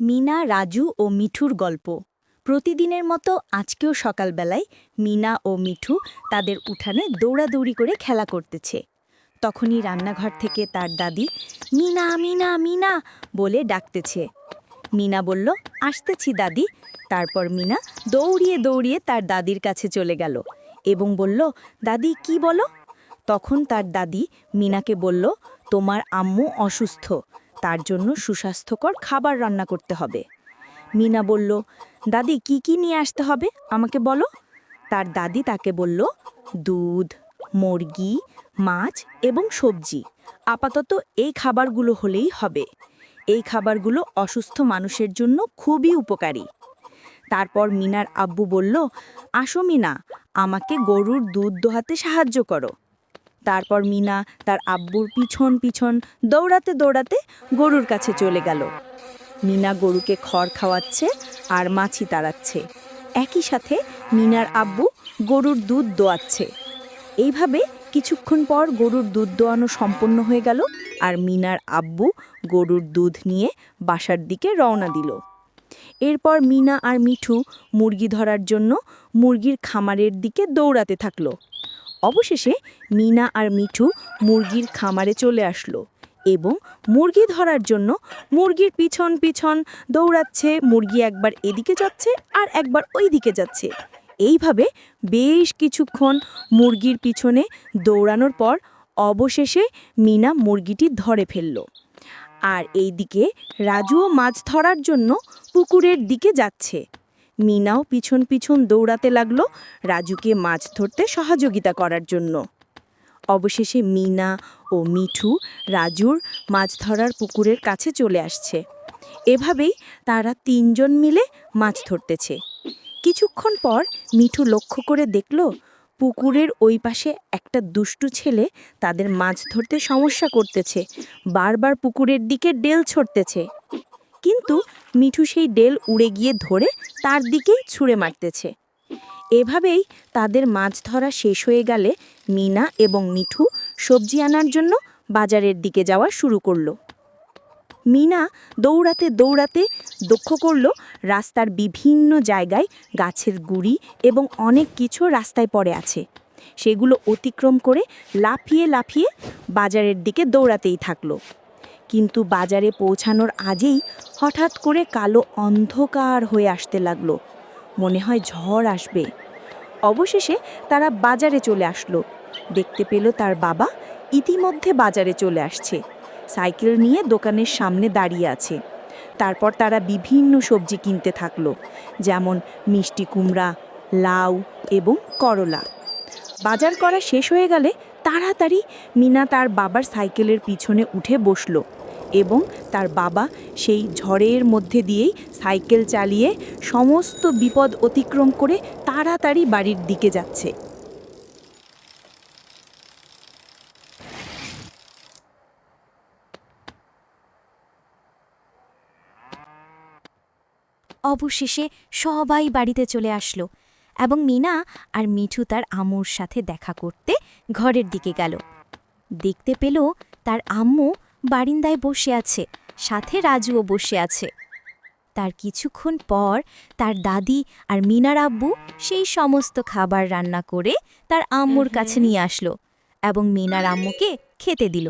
মিনা, রাজু ও মিঠুর গল্প। প্রতিদিনের মতো আজকেও সকালবেলায় মিনা ও মিঠু তাদের উঠানে দৌড়াদৌড়ি করে খেলা করতেছে। তখনই রান্নাঘর থেকে তার দাদি, মিনা মিনা মিনা বলে ডাকতেছে। মিনা বলল, আসতেছি দাদি। তারপর মিনা দৌড়িয়ে দৌড়িয়ে তার দাদির কাছে চলে গেল এবং বলল, দাদি, কি বলো? তখন তার দাদি মিনাকে বলল, তোমার আম্মু অসুস্থ। তার জন্য সুস্বাস্থ্যকর খাবার রান্না করতে হবে। মিনা বলল, দাদি, কি কি নিয়ে আসতে হবে? আমাকে বলো। তার দাদি তাকে বলল, দুধ, মুরগি, মাছ এবং সবজি। আপাতত এই খাবারগুলো হলেই হবে। এই খাবারগুলো অসুস্থ মানুষের জন্য খুবই উপকারী। তারপর মিনার আব্বু বলল, আসো মিনা, আমাকে গরুর দুধ দোহাতে সাহায্য করো। তারপর মিনা তার আব্বুর পিছন পিছন দৌড়াতে দৌড়াতে গরুর কাছে চলে গেল। মিনা গরুকে খড় খাওয়াচ্ছে আর মাছি তাড়াচ্ছে। একই সাথে মিনার আব্বু গরুর দুধ দোয়াচ্ছে। এইভাবে কিছুক্ষণ পর গরুর দুধ দোয়ানো সম্পন্ন হয়ে গেল আর মিনার আব্বু গরুর দুধ নিয়ে বাসার দিকে রওনা দিল। এরপর মিনা আর মিঠু মুরগি ধরার জন্য মুরগির খামারের দিকে দৌড়াতে থাকল। অবশেষে মিনা আর মিঠু মুরগির খামারে চলে আসলো এবং মুরগি ধরার জন্য মুরগির পিছন পিছন দৌড়াচ্ছে, মুরগি একবার এদিকে যাচ্ছে আর একবার ওই দিকে যাচ্ছে। এইভাবে বেশ কিছুক্ষণ মুরগির পিছনে দৌড়ানোর পর অবশেষে মিনা মুরগিটি ধরে ফেলল। আর এইদিকে রাজুও মাছ ধরার জন্য পুকুরের দিকে যাচ্ছে। মিনাও পিছন পিছন দৌড়াতে লাগল রাজুকে মাছ ধরতে সহযোগিতা করার জন্য। অবশেষে মিনা ও মিঠু রাজুর মাছ ধরার পুকুরের কাছে চলে আসছে। এভাবেই তারা তিনজন মিলে মাছ ধরতেছে। কিছুক্ষণ পর মিঠু লক্ষ্য করে দেখল পুকুরের ওই পাশে একটা দুষ্টু ছেলে তাদের মাছ ধরতে সমস্যা করতেছে, বারবার পুকুরের দিকে ডেল ছড়তেছে। কিন্তু মিঠু সেই ডেল উড়ে গিয়ে ধরে তার দিকেই ছুঁড়ে মারতেছে। এভাবেই তাদের মাছ ধরা শেষ হয়ে গেলে মিনা এবং মিঠু সবজি আনার জন্য বাজারের দিকে যাওয়া শুরু করল। মিনা দৌড়াতে দৌড়াতে দক্ষ করল রাস্তার বিভিন্ন জায়গায় গাছের গুড়ি এবং অনেক কিছু রাস্তায় পড়ে আছে। সেগুলো অতিক্রম করে লাফিয়ে লাফিয়ে বাজারের দিকে দৌড়াতেই থাকল। কিন্তু বাজারে পৌঁছানোর আগেই হঠাৎ করে কালো অন্ধকার হয়ে আসতে লাগল। মনে হয় ঝড় আসবে। অবশেষে তারা বাজারে চলে আসলো। দেখতে পেল তার বাবা ইতিমধ্যে বাজারে চলে আসছে। সাইকেল নিয়ে দোকানের সামনে দাঁড়িয়ে আছে। তারপর তারা বিভিন্ন সবজি কিনতে থাকল, যেমন মিষ্টি কুমড়া, লাউ এবং করলা। বাজার করা শেষ হয়ে গেলে তাড়াতাড়ি মিনা তার বাবার সাইকেলের পিছনে উঠে বসল এবং তার বাবা সেই ঝড়ের মধ্যে দিয়েই সাইকেল চালিয়ে সমস্ত বিপদ অতিক্রম করে তাড়াতাড়ি বাড়ির দিকে যাচ্ছে। অবশেষে সবাই বাড়িতে চলে আসলো। এবং মিনা আর মিঠু তার আম্মুর সাথে দেখা করতে ঘরের দিকে গেল। দেখতে পেল তার আম্মু বারিন্দায় বসে আছে সাথে রাজুও বসে আছে। তার কিছুক্ষণ পর তার দাদি আর মিনার আব্বু সেই সমস্ত খাবার রান্না করে তার আম্মুর কাছে নিয়ে আসলো এবং মিনার আম্মুকে খেতে দিল।